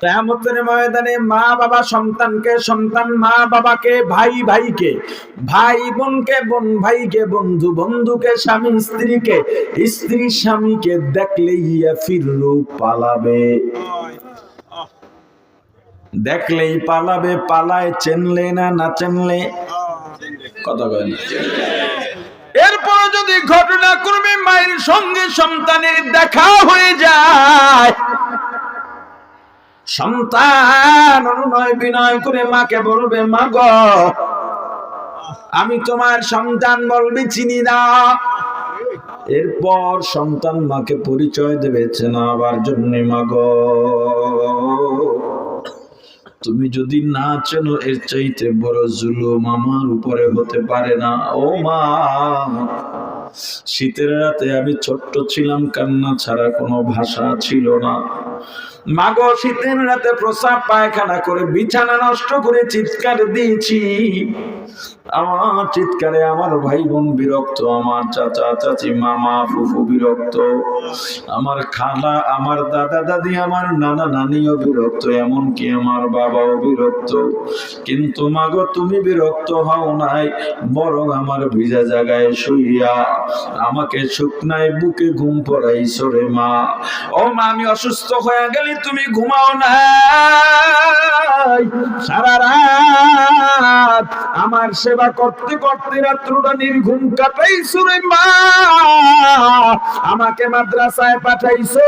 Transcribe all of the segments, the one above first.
কেয়ামতের ময়দানে মা বাবা সন্তানকে, সন্তান মা বাবাকে, ভাই ভাইকে, ভাই বোনকে, বোন ভাইকে, বন্ধু বন্ধুকে, স্বামী স্ত্রীকে, স্ত্রী স্বামীকে দেখলে ইয়া পালাবে। দেখলেই পালাবে, পালায় চেনলে না না চেনলে? কথা এরপর যদি ঘটনা করবে মায়ের সঙ্গে সন্তানের দেখা হয়ে যায় আমি তোমার সন্তান বলবি, চিনি না। এরপর সন্তান মাকে পরিচয় দেবে, চেনাবার জন্য মা গো তুমি যদি না চেনো, এর চাইতে বড় জুলুম আমার উপরে হতে পারে না। ও মা, শীতের রাতে আমি ছোট্ট ছিলাম, কান্না ছাড়া কোনো ভাষা ছিল না। মাগো শীতের রাতে প্রসাব পায়খানা করে বিছানা নষ্ট করে চিৎকার দিয়েছি। আমার চিৎকারে আমার ভাই বোন বিরক্ত, আমার চাচা, চাচি, মামা, ফুফু বিরক্ত, আমার খালা, আমার দাদা, দাদি, আমার নানা নানিও বিরক্ত, এমনকি আমার বাবাও বিরক্ত। কিন্তু মাগো, তুমি বিরক্ত হও নাই, বরং আমার ভিজা জায়গায় শুইয়া আমাকে শুকনায় বুকে ঘুম পড়াইছো রে মা। ও মা, আমি অসুস্থ হয়ে গেলে, তুমি ঘুমাও না সারা রাত আমার সেবা করতে করতে রাত্রটা নির্ঘুম কাটাইছো রে মা। আমাকে মাদ্রাসায় পাঠাইছো।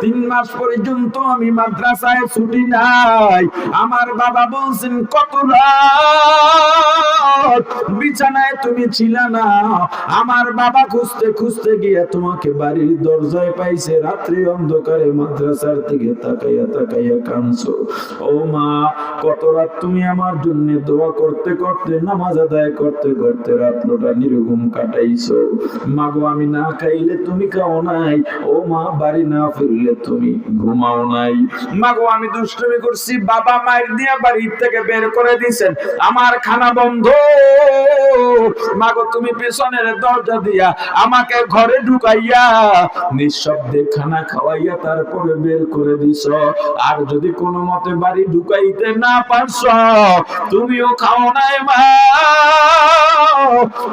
তিন মাস পর্যন্ত আমি মাদ্রাসায় ছুটি নাই। আমার বাবা বলছেন, কত বিছানায় তুমি ছিল না। আমার বাবা খুঁজতে খুঁজতে গিয়ে তোমাকে বাড়ির দরজায় পাইছে। রাত্রি অন্ধকারে মাদ্রাসার দিকে তাকাইয়া তাকাইয়া কাঁদছো। ও মা, কত রাত তুমি আমার জন্য দোয়া করতে করতে, নামাজ আদায় করতে করতে রাত রাত্রটা নির্ঘুম কাটাইছো। মাগো আমি না খাইলে তুমি খাও নাই। ও মা বাড়ি না ফিরলে তুমি ঘুমাও নাই। আমি দুষ্টুমি করছি, বাবা মায়ের দিয়া বাড়ির থেকে বের করে দিছেন আমার খানা বন্ধ। তুমি পেছনের দরজা দিয়া আমাকে ঘরে ঢুকাইয়া নিঃশব্দে খানা খাওয়াইয়া তারপরে বের করে দিছ। আর যদি কোনো মতে বাড়ি ঢুকাইতে না পারছ, তুমিও খাও নাই, মা।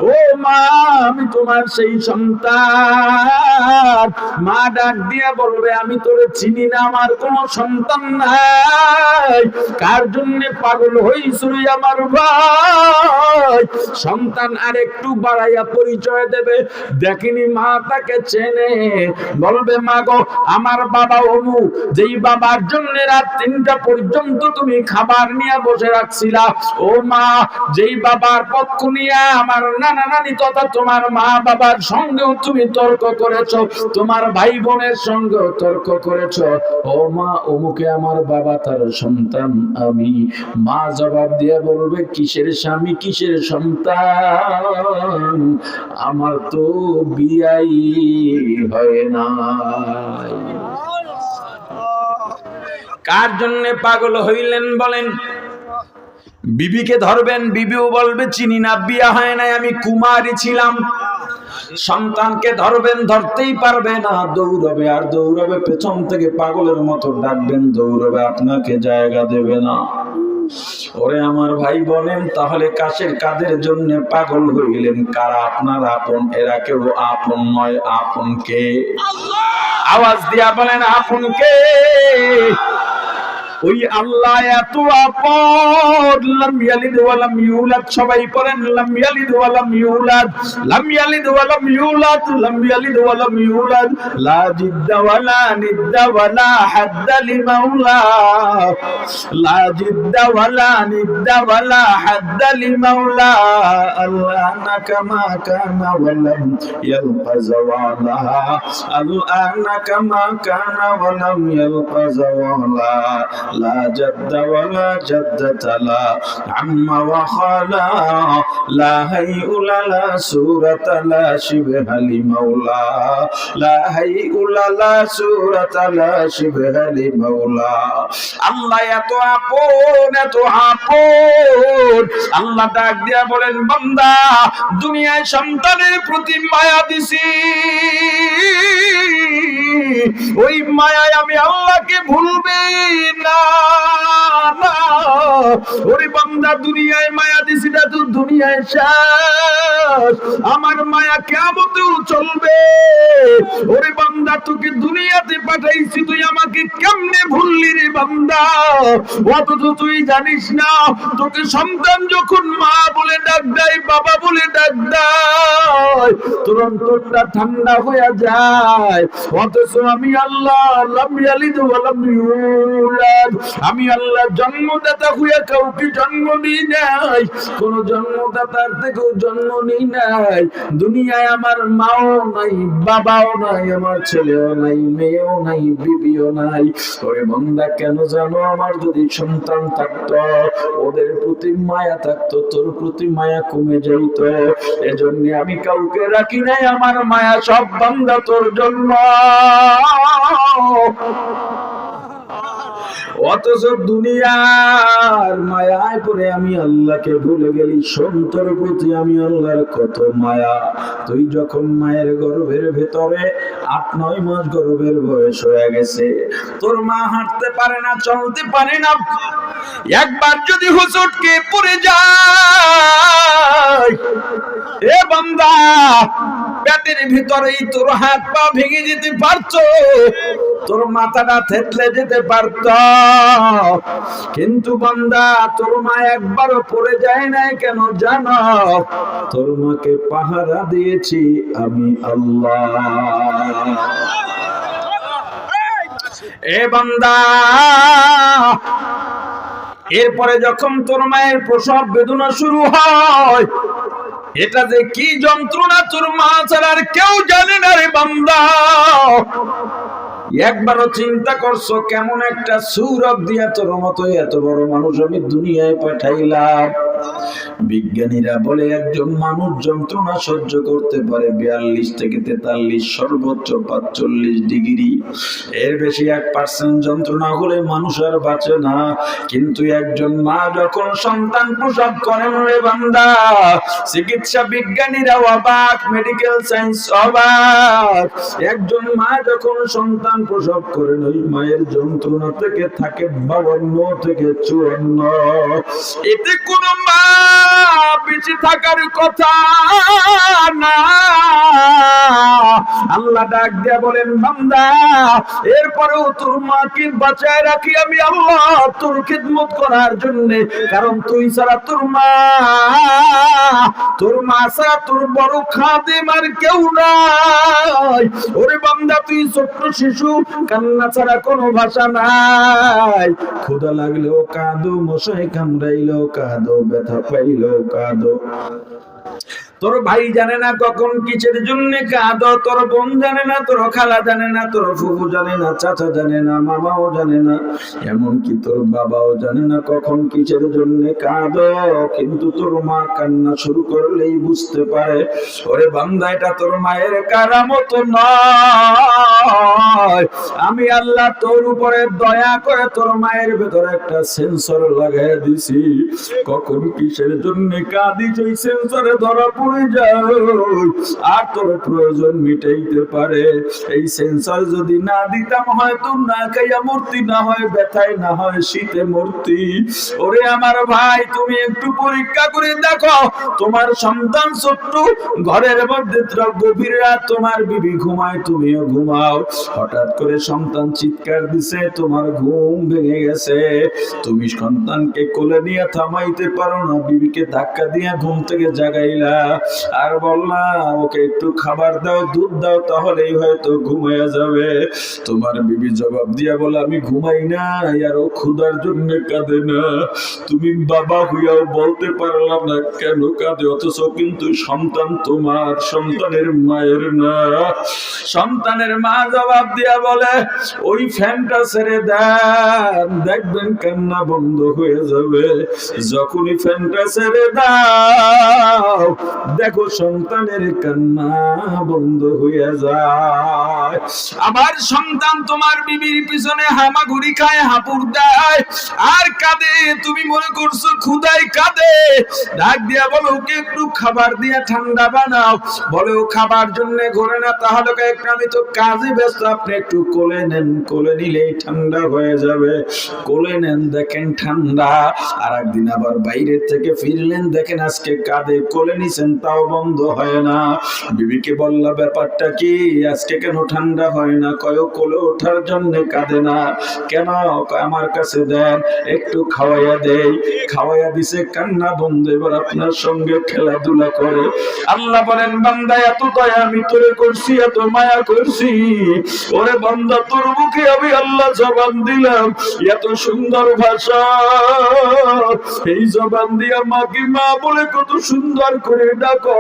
ও মা, আমি তোমার সেই সন্তান। মা ডাক দিয়া বলবে, আমি তোরে চিনি না, আমার কোন সন্তান নাই। কার জন্য পাগল হইছুই আমার ভাই? সন্তান আর একটু বাড়াইয়া পরিচয় দেবে। দেখিনি, মা তাকে চেনে। বলবে, মা গো, আমার বাবা অনু যেই বাবার জন্য রাত তিনটা পর্যন্ত তুমি খাবার নিয়ে বসে রাখছিলা, ও মা, যেই বাবার পক্ষ নিয়ে আমার নানা নানি তথা তোমার মা বাবার সঙ্গেও তুমি তর্ক করেছ, তোমার ভাই বোনের সঙ্গেও তর্ক করেছ, ও মা, অমুকে আমার বাবা, তার সন্তান আমি। মা জবাব দিয়ে বলবে, কিসের স্বামী, কিসের সন্তান? আমার তো বিয়াই হয় না কার জন্য পাগল হইলেন বলেন? বিবিকে ধরবেন, বিবিও বলবে, চিনি না, বিয়া হয় নাই, আমি কুমারী ছিলাম। সন্তানকে ধরবেন ধরতেই পারবে না। দৌড়বে আর দৌড়বে পেছন থেকে পাগলের মতো ডাকবেন দৌড়বে আপনাকে জায়গা দেবে না। ওরে আমার ভাই বলেন তাহলে কাশের কাদের জন্য পাগল হইলেন কারা? আপনার আপন এরা কেউ আপন নয় আপন কে? আওয়াজ দিয়া বলেন আপন কে? ওই আল্লাহ এত আপন লাম ইয়ালিদ ওয়া লাম ইউলাদ। সবাই পড়েন, লাম ইয়ালিদ ওয়া লাম ইউলাদ। লাম ইয়ালিদ ওয়া লাম ইউলাদ, লাম ইয়ালিদ ওয়া লাম ইউলাদ। লা জিদ্দা ওয়া লা নিদ্দা ওয়া লা হাদ্দা লিমাওলা লা আল্লাহ কামা কানা ওয়া ইয়ালকা জাওয়ালা আল্লাহ কামা কানা ওয়া ইয়ালকা জাওয়ালা لا جد ولا جدة لا عم وخالا لا هيء لا سورة لا شبه لمولا لا هيء لا سورة لا شبه لمولا আল্লাহ এত আপন এত আপন আল্লাহ ডাক দিয়া বলেন বান্দা দুনিয়ায় সন্তানের প্রতি মায়া দিছি ওই মায়ায় আমি আল্লাহকে ভুলবে ওরে বান্দা, দুনিয়ায় মায়া দিছিটা তো দুনিয়ায় শ্বাস। আমার মায়া কেমতেও চলবে? ওরে বান্দা, তোকে দুনিয়াতে পাঠাইছি, তুই আমাকে কেমনে ভুল বান্দা তুই জানিস না, তোকে সন্তান যখন মা বলে ডাক বাবা বলে ডাক তোর অন্তরটা ঠান্ডা হয়ে যায়। অথচ আমি আল্লাহ আমি আল্লাহ জন্মদাতা হইয়া কাউকে জন্ম নিই নাই, কোন জন্মদাতার থেকেও জন্ম নিই নাই। দুনিয়ায় আমার মাও নাই, বাবাও নাই, আমার ছেলেও নাই, মেয়েও নাই, বিবিও নাই। ওরে বন্দা কেন জানো? আমার যদি সন্তান থাকতো, ওদের প্রতি মায়া থাকতো, তোর প্রতি মায়া কমে যাইত। এজন্য আমি কাউকে রাখি নাই, আমার মায়া সব বান্দা তোর জন্য। অথচ দুনিয়ার মায়ায় পরে আমি আল্লাহকে ভুলে গেলি সন্তর প্রতি আমি আল্লাহর কত মায়া। তুই যখন মায়ের গর্ভের ভেতরে আট, নয় মাস গর্ভের বয়স হয়ে গেছে, তোর মা হাঁটতে পারে না, চলতে পারে না। একবার যদি হুচটকে পড়ে যায়, এ বান্দা, পেটের ভিতরেই তোর হাত পা ভেঙে যেতে পারতো। তোর মাথাটা থেতলে যেতে পারত। কিন্তু বান্দা, তোর মা একবারও পড়ে যায় নাই কেন জানো? তোর মাকে পাহারা দিয়েছি আমি আল্লাহ। এ বান্দা, এরপরে যখন তোর মায়ের প্রসব বেদনা শুরু হয়, এটা যে কি যন্ত্রণা তোর মা ছাড়া আর কেউ জানে না রে বান্দা। একবারও চিন্তা করছ কেমন একটা সৌরভ দিয়া তোর মতো এত বড় মানুষ আমি দুনিয়ায় পাঠাইলাম? বিজ্ঞানীরা বলে, একজন মানুষ যন্ত্রণা সহ্য করতে পারে বিয়াল্লিশ থেকে তেতাল্লিশ, সর্বোচ্চ পাঁচচল্লিশ ডিগ্রি। এর বেশি এক পার্সেন্ট যন্ত্রণা হলে মানুষ আর বাঁচে না। কিন্তু একজন মা যখন সন্তান প্রসব করেন রে বান্দা, চিকিৎসা বিজ্ঞানীরা অবাক মেডিকেল সায়েন্স অবাক। একজন মা যখন সন্তান প্রসব করেন, ওই মায়ের যন্ত্রণা থেকে থাকে বাবান্ন থেকে চুয়ান্ন। এতে কোনো বেঁচে থাকার কথা না। আল্লাহ ডাক দিয়া বলেন, বান্দা, এরপরেও তোর মাকে বাঁচায় রাখি আমি আল্লাহ তোর খিদমত করার জন্য। কারণ তুই ছাড়া তোর মা তোর মা ছাড়া তোর বড় খাদে আর কেউ নাই। ওরে বান্দা, তুই ছোট্ট শিশু, কান্না ছাড়া কোনো ভাষা নাই। ক্ষুধা লাগলেও কাঁদো মশাই কামড়াইলো কাঁদো, ব্যথা পাইলো কাঁদো। I Bernardo. তোর ভাই জানে না কখন কিসের জন্য কাঁদো, তোর বোন জানে না, তোর খালা জানে না, তোর ফুফু জানে না, চাচা জানে না, মামাও জানে না, এমনকি তোর বাবাও জানে না কখন কিসের জন্য কাঁদো। কিন্তু তোর মা কান্না শুরু করলেই বুঝতে পারে, ওরে বান্দা, এটা তোর মায়ের কারামত নয়। আমি আল্লাহ তোর উপরে দয়া করে তোর মায়ের ভেতরে একটা সেন্সর লাগাই দিছি। কখন কিসের জন্য কাঁদিস, ওই সেন্সরে ধরা পড়ে যায় আর তোর প্রয়োজন মিটাইতে পারে। এই সেন্সর যদি না দিতাম হয়তো না খাইয়া মূর্তি, না হয় ব্যথায়, না হয় শীতে মূর্তি। ওরে আমার ভাই, তুমি একটু পরীক্ষা করে দেখো। তোমার সন্তান ছোট্ট, ঘরের মধ্যে তোমার বিবি ঘুমায়, তুমিও ঘুমাও। হঠাৎ করে সন্তান চিৎকার দিছে, তোমার ঘুম ভেঙে গেছে। তুমি সন্তানকে কোলে নিয়ে থামাইতে পারো না, বিবিকে ধাক্কা দিয়ে ঘুম থেকে জাগাইলা। আর বললা ওকে একটু খাবার দাও, দুধ দাও, তাহলেই হয়তো ঘুমাইয়া যাবে। তোমার বিবি জবাব দিয়া বলে, আমি ঘুমাই না আর ও ক্ষুধার জন্য কাঁদে না। তুমি বাবা হইয়াও বলতে পারলাম না, কেন কাঁদে? অথচ কিন্তু সন্তান তোমার, সন্তানের মায়ের না। সন্তানের মা জবাব দিয়া বলে, ওই ফ্যানটা ছেড়ে দেন, দেখবেন কান্না বন্ধ হয়ে যাবে। যখনই ফ্যানটা ছেড়ে দাও দেখো সন্তানের কান্না বন্ধ হইয়া যায়। আমার সন্তান তোমার বিবির পিছনে হামাগুড়ি খায়, হাপুর দেয়। আর কাঁদে, তুমি মনে করছ ক্ষুদায় কাঁদে। ডাক দিয়া বলো, ওকে একটু খাবার দিয়া ঠান্ডা বানাও। বলে, ও খাবার জন্য ঘরে না, তাহলে একটু আমি তো কাজে ব্যস্ত, আপনি একটু কোলে নেন। কোলে নিলেই ঠান্ডা হয়ে যাবে। কোলে নেন, দেখেন ঠান্ডা। আর একদিন আবার বাইরে থেকে ফিরলেন, দেখেন আজকে কাঁদে, কোলে নিছেন তাও বন্ধ হয় না। বিবিকে বললা, ব্যাপারটা কি? আজকে কেন ঠান্ডা হয় না? কয় কোলে ওঠার জন্য কাঁদে না। কেন? আমার কাছে দেন, একটু খাওয়াইয়া দেই। খাওয়াইয়া দিছে, কান্না বন্ধ। এবার আপনার সঙ্গে খেলাধুলা করে। আল্লাহ বলেন, বান্দা, এত দয়া আমি তোরে করছি, এত মায়া করছি। ওরে বান্দা, তোর মুখে আমি আল্লাহ জবান দিলাম। এত সুন্দর ভাষা। এই জবান দিয়া মাকে মা বলে কত সুন্দর করে ডাকো,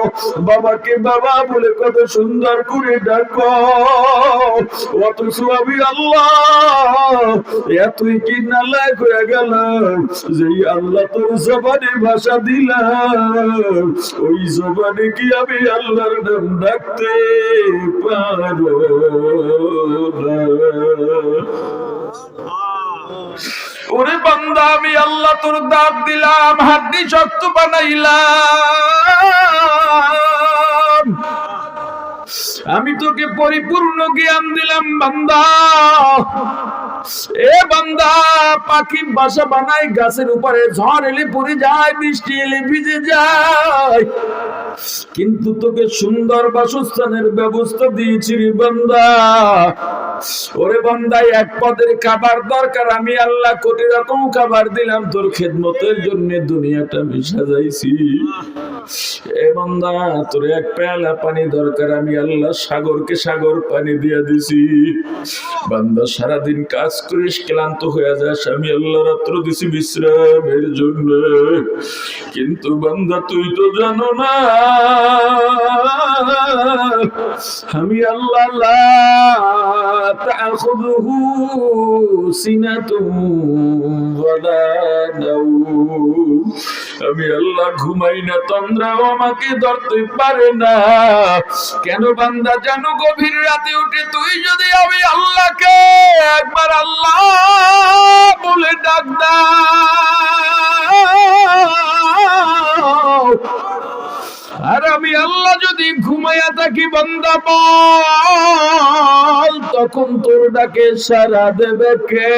বাবাকে বাবা বলে কত সুন্দর করে ডাকো। অথচ আমি আল্লাহ, এতই কি নালায় করে গেলাম যে আল্লাহ তোর জবানে ভাষা দিলাম। ওই জবানে কি আমি আল্লাহর নাম ডাকতে পারো না? ওরে বান্দা আমি আল্লাহ তোর দাঁত দিলাম হাড্ডি শক্ত বানাইলাম। আমি তোকে পরিপূর্ণ জ্ঞান দিলাম, বান্দা। এ বান্দা পাখির বাসা বানাই গাছের উপরে ঝড় এলে পড়ে যায়, বৃষ্টি এলে ভিজে যায়। কিন্তু তোকে সুন্দর বাসস্থানের ব্যবস্থা দিয়েছি রে বান্দা। ওরে বান্দাই এক পদের খাবার দরকার, আমি আল্লাহ কোটি রকম খাবার দিলাম, তোর খেদমতের জন্য দুনিয়াটা আমি সাজাইছি। এ বান্দা, তোর এক পেয়ালা পানি দরকার, আমি আল্লাহ সাগরকে সাগর পানি দিয়া দিছি। বান্দা সারাদিন কাজ করিস ক্লান্ত হয়ে যাস আমি আল্লাহ রাত্র দিছি বিশ্রামের জন্য। কিন্তু বান্দা, তুই তো জানো না, আমি আল্লাহ আমি আল্লাহ ঘুমাই না, তন্দ্রাও আমাকে ধরতে পারে না। কেন বান্দা জানো গভীর রাতে উঠে তুই যদি আমি আল্লাহকে একবার আল্লাহ বলে ডাক দাও। আর আমি আল্লাহ যদি ঘুমাইয়া থাকি, বান্দা বল তখন তোর ডাকে সারা দেবে কে?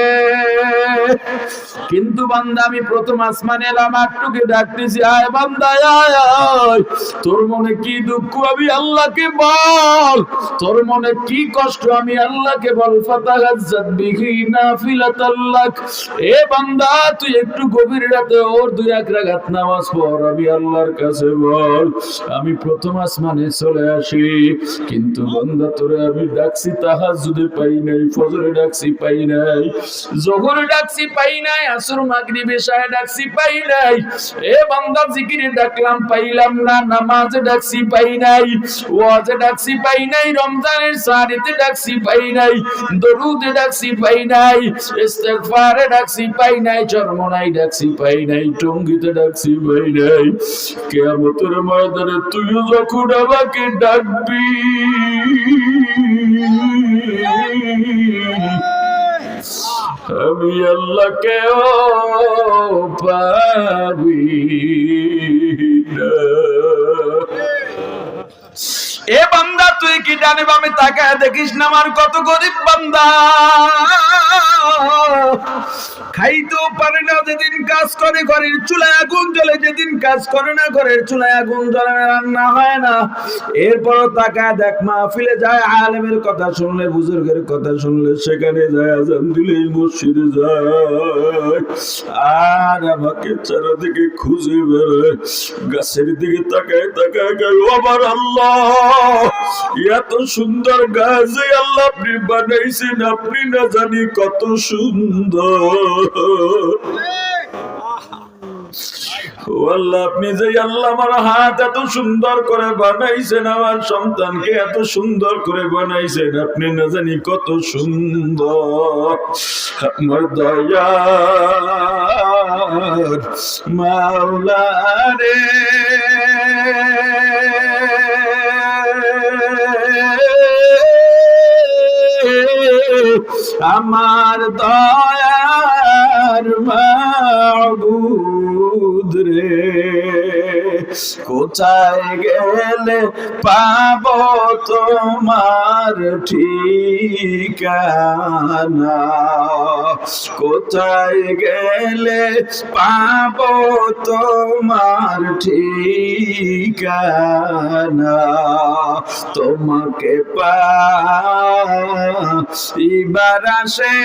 কিন্তু বান্দা, আমি প্রথম আসমানে এলাম, আটটুকে ডাকতেছি, আয় বান্দা, আয় তোর মনে কি দুঃখ? আমি আল্লাহকে বল। তোর মনে কি কষ্ট? আমি আল্লাহকে বল, ফাতাহাজ্জাত বিহি নাফিলাতাল্লাক এ বান্দা, তুই একটু গভীর রাতে ওর দুই এক রাকাত নামাজ পড়, আমি আল্লাহর কাছে বল। আমি প্রথম আসমানে চলে আসি কিন্তু বান্দা তোরে আমি ডাকছি তাহাজ্জুদে পাই নাই ফজরে ডাকছি পাই নাই জোহরে ডাকছি পাই নাই আসর মাগরিব এশায় ডাকছি পাই নাই এ বান্দা জিকিরে ডাকলাম পাইলাম না নামাজে ডাকছি পাই নাই ওয়াজে ডাকছি পাই নাই রমজানের সারিতে ডাকছি পাই নাই দরুদে ডাকছি পাই নাই ইস্তেগফারে ডাকছি পাই নাই চরমনাই ডাকছি পাই নাই টঙ্গিতে ডাকছি পাই নাই কিয়ামতের ময়দানে তুইও যখন আমাকে ডাকবি আমি আল্লাহকে পাবি না। এ বান্দা তুই কি জানি আমি তাকায় দেখিস না, আমার কত গরিব বান্দা। খাইতেও পারে না, যেদিন কাজ করে ঘরের চুলায় আগুন জ্বলে, যেদিন কাজ করে না ঘরের চুলায় আগুন জ্বলে, রান্না হয় না। এরপর তাকায় দেখ মাহফিলে যায়, আলেমের কথা শুনলে, বুজুর্গের কথা শুনলে, সেখানে যায়, আজান দিলে মসজিদে আর আমাকে চারিদিকে খুঁজে বেড়ায়, গাছের দিকে তাকায় তাকায়, গায় আবার আল্লাহ এত সুন্দর গাছ আল্লাহ আপনি বানাইছেন, আপনি না জানি কত সুন্দর। আল্লাহ, আপনি যে আল্লাহ আমার হাত এত সুন্দর করে বানাইছেন, আমার সন্তানকে এত সুন্দর করে বানাইছেন, আপনি না জানি কত সুন্দর। আমার দয়া মাওলা রে আমার দয়ার মাবুদ রে। কোথায় গেলে পাব তোমার ঠিকানা? কোথায় গেলে পাব তোমার ঠিকানা? তোমাকে পাইবার আসে।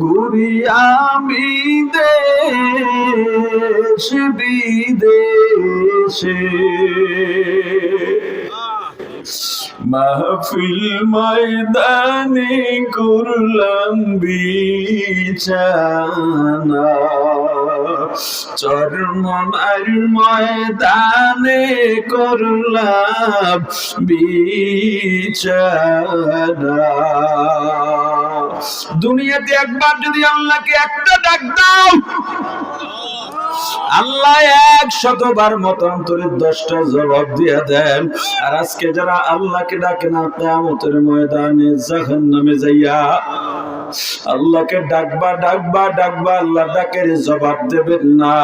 ঘুরি আমি দেশ বিদেশে। মাহফিল ময়দানে করলাম বিছানা। চরমনার ময়দানে করলাম বিছানা। দুনিয়াতে একবার যদি আল্লাহকে একটা ডাক দাও আল্লাহ এক শতবার মতান্তরে দশটা জবাব দিয়া দেন। আর আজকে যারা আল্লাহকে ডাকে না, কেয়ামতের ময়দানে জাহান নামে যাইয়া আল্লাহকে ডাকবা ডাকবা ডাকবা, আল্লাহ ডাকের জবাব দেবেন না।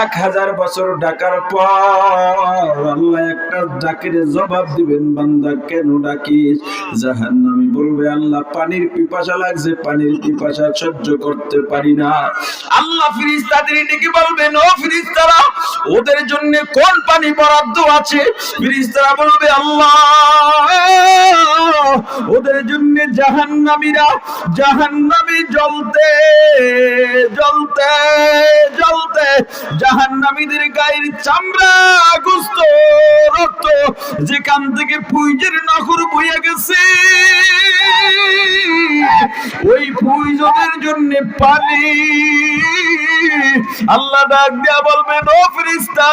এক হাজার বছর ডাকার পর আল্লাহ একটা ডাকের জবাব দিবেন, বান্দা কেন ডাকিস? জাহান নামে বলবে, আল্লাহ পানির পিপাসা লাগছে, পানির পিপাসা সহ্য করতে পারি না। আল্লাহ ফিরিস্তাদের ডেকে বলবেন ও ফিরিস্তারা, ওদের জন্য কোন পানি বরাদ্দ আছে? ফিরিস্তারা বলবে, আল্লাহ, ওদের জন্য জাহান্নামীরা জাহান্নামী জ্বলতে জ্বলতে জ্বলতে, জাহান্নামীদের গায়ের চামড়া, গুস্ত, রক্ত যেখান থেকে পুইজের নখর বইয়া গেছে। ওই পুইজনের জন্য পানি, আল্লাহ ডাক দিয়া বলবেন ও ফেরেশতা,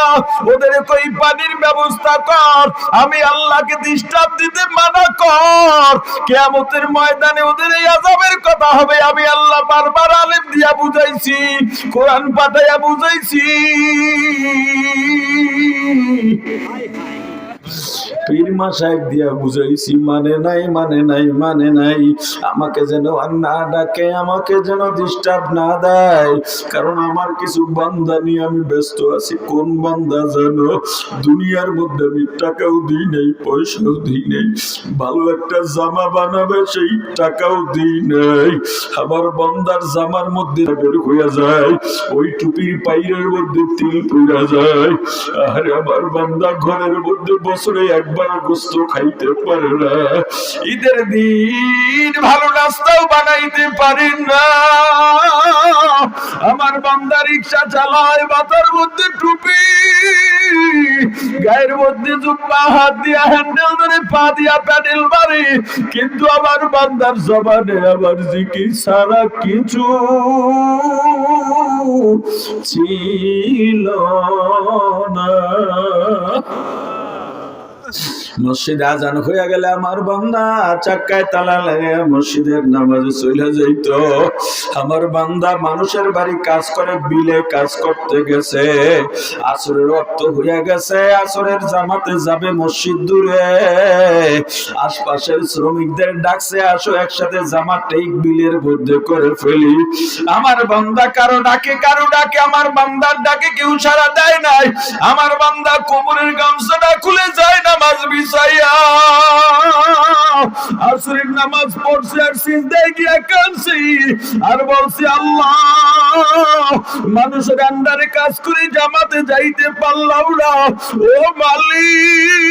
ওদের কই পানির ব্যবস্থা কর। আমি আল্লাহকে ডিস্টার্ব দিতে মানা কর। কিয়ামতের ময়দানে ওদের এই আযাবের কথা হবে। আমি আল্লাহ বারবার আলেম দিয়া বুঝাইছি, কোরআন পাঠাইয়া বুঝাইছি। পীর মাসায় দিয়া বুঝাইছি মানে নাই মানে নাই মানে নাই। আমাকে যেন আর না ডাকে, আমাকে যেন ডিস্টার্ব না দেয়। কারণ আমার কিছু বান্দা নিয়ে আমি ব্যস্ত আছি। কোন বান্দা জানো দুনিয়ার মধ্যে আমি টাকাও দিই নেই, পয়সাও দিই নেই। ভালো একটা জামা বানাবে, সেই টাকাও দিই নাই। আমার বান্দার জামার মধ্যে হইয়া যায়, ওই টুপির পাইরের মধ্যে তিল পড়া যায়। আর আমার বান্দা ঘরের মধ্যে বছরে একবার আমার বান্দা রিক্সা চালায় মধ্যে টুপি, গায়ের মধ্যে হাত দিয়া হ্যান্ডেল ধরে, পা দিয়া প্যাডেল মারে। কিন্তু আমার বান্দার জবানে আমার জিকির সারা কিছু ছিল না। মসজিদে আজান হইয়া গেলে আমার বান্দা চাক্কায় তালা লাগে মসজিদের নামাজে চলে যাইত। আমার বান্দা মানুষের বাড়ি কাজ করে, বিলে কাজ করতে গেছে। আসরের রক্ত হইয়া গেছে, আসরের জামাতে যাবে মসজিদ দূরে। আশপাশের শ্রমিকদের ডাকছে, আসো একসাথে জামা টেক বিলের মধ্যে করে ফেলি। আমার বান্দা কারও ডাকে কারও ডাকে, আমার বান্দার ডাকে কেউ সারা দেয় নাই। আমার বান্দা কোমরের গামছাটা খুলে যায়। বিছাইয়া আসরের নামাজ পড়ছে আর সিজদায় গিয়া কাঁদছি। আর বলছি, আল্লাহ, মানুষের আন্ডারে কাজ করে জামাতে যাইতে পারলাম না। ও মালিক,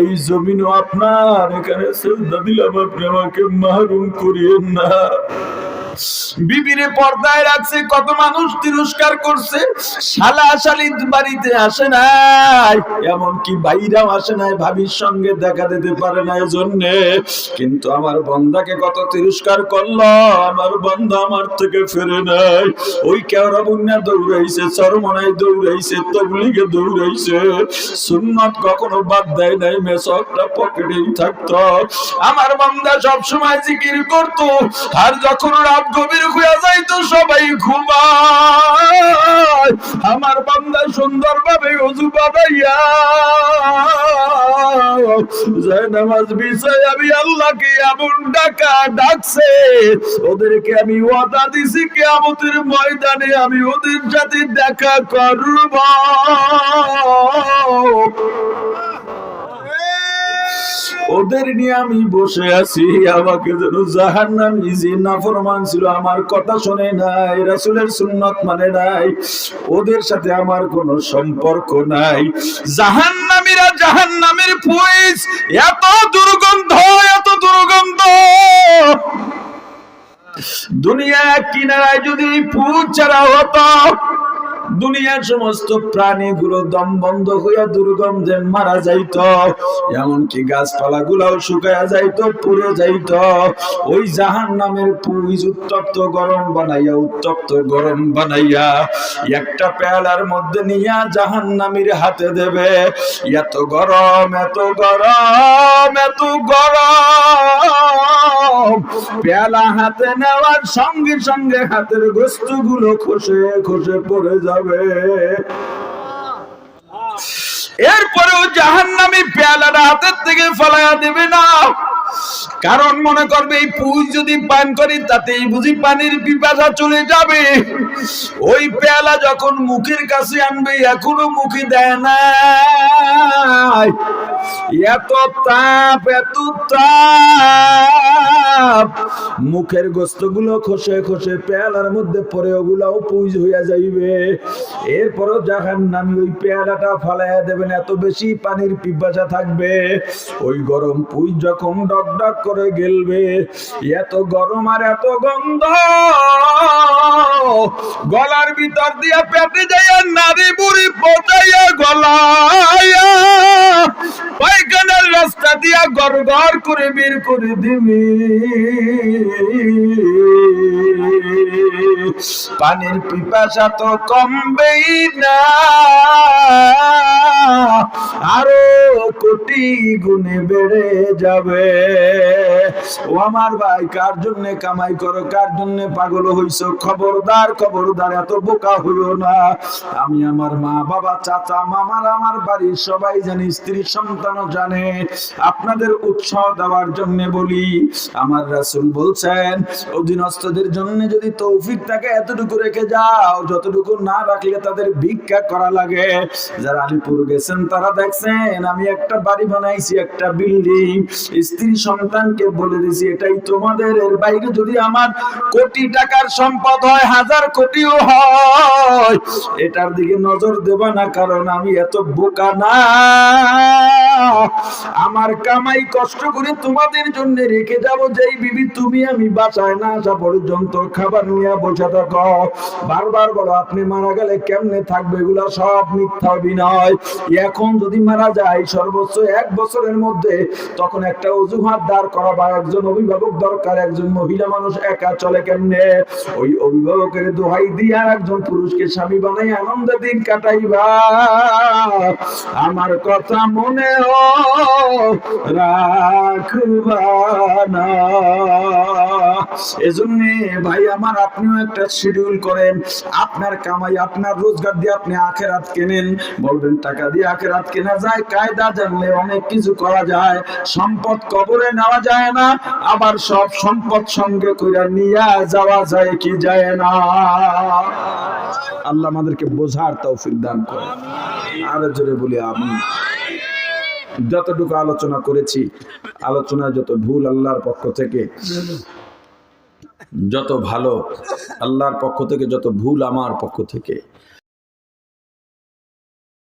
এই জমিনও আপনার, এখানে সেজদা দিলাম আপনি আমাকে মাহরুম করিয়েন না। বিবিরে পর্দায় রাখছে, কত মানুষ তিরস্কার করছে। শালা শালি বাড়িতে আসে নাই, এমনকি বাইরাও আসে নাই, ভাবির সঙ্গে দেখা দিতে পারে না জন্যে কিন্তু আমার বন্দাকে কত তিরস্কার করল, আমার বন্ধা আমার থেকে ফেরে নাই। ওই কেওড়া বুন্যা দৌড়াইছে চরমনায় দৌড়াইছে, তবলিগে দৌড়াইছে। সুন্নত কখনো বাদ দেয় নাই মেসকটা পকেটেই থাকতো। আমার বন্ধা সব সময় জিকির করতো, আর যখন রাত গভীর হয়ে যাইতো, সবাই ঘুমায়। আমার বান্দা সুন্দর ভাবে অজু বানাইয়া নামাজ বিষয় আমি আল্লাহকে এমন ডাকা ডাকছে। ওদেরকে আমি ওয়াদা দিছি ময়দানে আমি ওদের সাথে দেখা করব। ওদের নিয়ে আমি বসে আছি, আমাকে যেন জাহান নামি যে নাফরমান ছিল, আমার কথা শোনে নাই, রাসুলের সুন্নত মানে নাই। ওদের সাথে আমার কোনো সম্পর্ক নাই। জাহান নামীরা জাহান নামের পুইস এত দুর্গন্ধ এত দুর্গন্ধ। দুনিয়া কিনারায় যদি পুজ ছাড়া হতো দুনিয়ার সমস্ত প্রাণীগুলো দম বন্ধ হইয়া দুর্গন্ধে মারা যাইত। এমনকি গাছপালা গুলাও শুকায়া যাইত, পুড়ে যাইত। ওই জাহান নামের পুইজ উত্তপ্ত গরম বানাইয়া, উত্তপ্ত গরম বানাইয়া একটা পেয়ালার মধ্যে নিয়া জাহান নামের হাতে দেবে। এত গরম এত গরম এত গরম। পেয়ালা হাতে নেওয়ার সঙ্গে সঙ্গে হাতের গোস্তগুলো খসে খসে পড়ে যাবে। এরপরেও জাহান নামে পেয়ালাটা হাতের থেকে ফলাইয়া দেবে না। কারণ মনে করবে, এই পুজ যদি পান করি, তাতেই বুঝি পানির পিপাসা চলে যাবে। ওই পেয়ালা যখন মুখের কাছে আনবে, এখনও মুখে দেয় না এত তাপ এত তাপ। মুখের গোস্তগুলো খসে খসে পেয়ালার মধ্যে পরে ওগুলাও পুজ হইয়া যাইবে। এরপরও জাহান নামি ওই পেয়ালাটা ফালাইয়া দেবেন, এত বেশি পানির পিপাসা থাকবে। ওই গরম পুই যখন ডক ডক করে গেলবে, এত গরম আর এত গন্ধ। গলার ভিতর দিয়া পেটে যাইয়া নারী বুড়ি পচাইয়া গড় করে বের করে দিবি। পানির পিপাসা তো কমবেই না। আরও কোটি গুণে বেড়ে যাবে। ও আমার ভাই, কার জন্য কামাই করো, কার জন্য পাগল হইছো? খবরদার খবরদার, এত বোকা হইও না। আমি আমার মা, বাবা, চাচা, মামার আমার বাড়ির সবাই জানি, স্ত্রী সন্তান জানে। আপনাদের উৎসাহ দেওয়ার জন্য বলি, আমার রাসুল বলছেন, অধীনস্থদের জন্য যদি তৌফিক থাকে এতটুকু রেখে যাও, যতটুকু না রাখলে তাদের ভিক্ষা করা লাগে। যারা আলিপুর গেছেন, তারা দেখছেন, আমি একটা বাড়ি বানাইছি, একটা বিল্ডিং। স্ত্রী সন্তানকে বলে দিছি এটাই তোমাদের, এর বাইরে যদি আমার কোটি টাকার সম্পদ হয়, হাজার কোটিও হয়। এটার দিকে নজর দেব না, কারণ আমি এত বোকা না। আমার কামাই কষ্ট করে তোমাদের জন্য রেখে যাব। যেই বিবি, তুমি আমি বাসায় না আসা পর্যন্ত খাবার নিয়ে বসে থাকো। বারবার বলো, আপনি মারা গেলে কেমনে থাকবে? এগুলা সব মিথ্যা অভিনয়। এখন যদি মারা যায়, সর্বোচ্চ এক বছরের মধ্যে তখন একটা অজুহাত দাঁড় করা বা একজন অভিভাবক দরকার। একজন মহিলা মানুষ একা চলে কেমনে? ওই অভিভাবকের দোহাই দিয়া একজন পুরুষকে স্বামী বানাই আনন্দের দিন কাটাইবা। আমার কথা মনে না এজন্য ভাই আমার, আপনিও একটা শিডিউল করেন। আপনার কামাই, আপনার রোজগার দিয়ে আপনি আখেরাত কেনেন। বলবেন, টাকা দিয়ে আখের আখেরাত কেনা যায়, কায়দা জানলে অনেক কিছু করা যায়। সম্পদ কবরে নেওয়া যায় না, আবার সব সম্পদ সঙ্গে করে নিয়ে যাওয়া যায় কি যায় না? আল্লাহ আমাদেরকে বোঝার তৌফিক দান করে আরও জোরে বলি আমি যতটুকু আলোচনা করেছি, আলোচনায় যত ভুল আল্লাহর পক্ষ থেকে, যত ভালো আল্লাহর পক্ষ থেকে, যত ভুল আমার পক্ষ থেকে